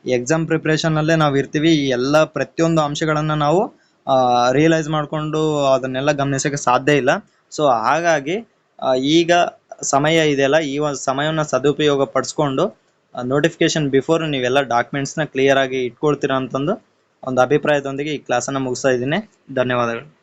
ಎಕ್ಸಾಮ್ ಪ್ರಿಪ್ರೇಷನ್ ಅಲ್ಲೇ ನಾವು ಇರ್ತೀವಿ. ಈ ಎಲ್ಲ ಪ್ರತಿಯೊಂದು ಅಂಶಗಳನ್ನ ನಾವು ರಿಯಲೈಸ್ ಮಾಡ್ಕೊಂಡು ಅದನ್ನೆಲ್ಲ ಗಮನಿಸಕ್ಕೆ ಸಾಧ್ಯ ಇಲ್ಲ. ಸೊ ಹಾಗಾಗಿ ಈಗ ಸಮಯ ಇದೆಯಲ್ಲ, ಈ ಒಂದು ಸಮಯವನ್ನ ಸದುಪಯೋಗ ಪಡಿಸ್ಕೊಂಡು ನೋಟಿಫಿಕೇಶನ್ ಬಿಫೋರ್ ನೀವೆಲ್ಲ ಡಾಕ್ಯುಮೆಂಟ್ಸ್ನ ಕ್ಲಿಯರ್ ಆಗಿ ಇಟ್ಕೊಳ್ತೀರಾ ಅಂತಂದು ಒಂದು ಅಭಿಪ್ರಾಯದೊಂದಿಗೆ ಈ ಕ್ಲಾಸನ್ನು ಮುಗಿಸ್ತಾ ಇದ್ದೀನಿ. ಧನ್ಯವಾದಗಳು.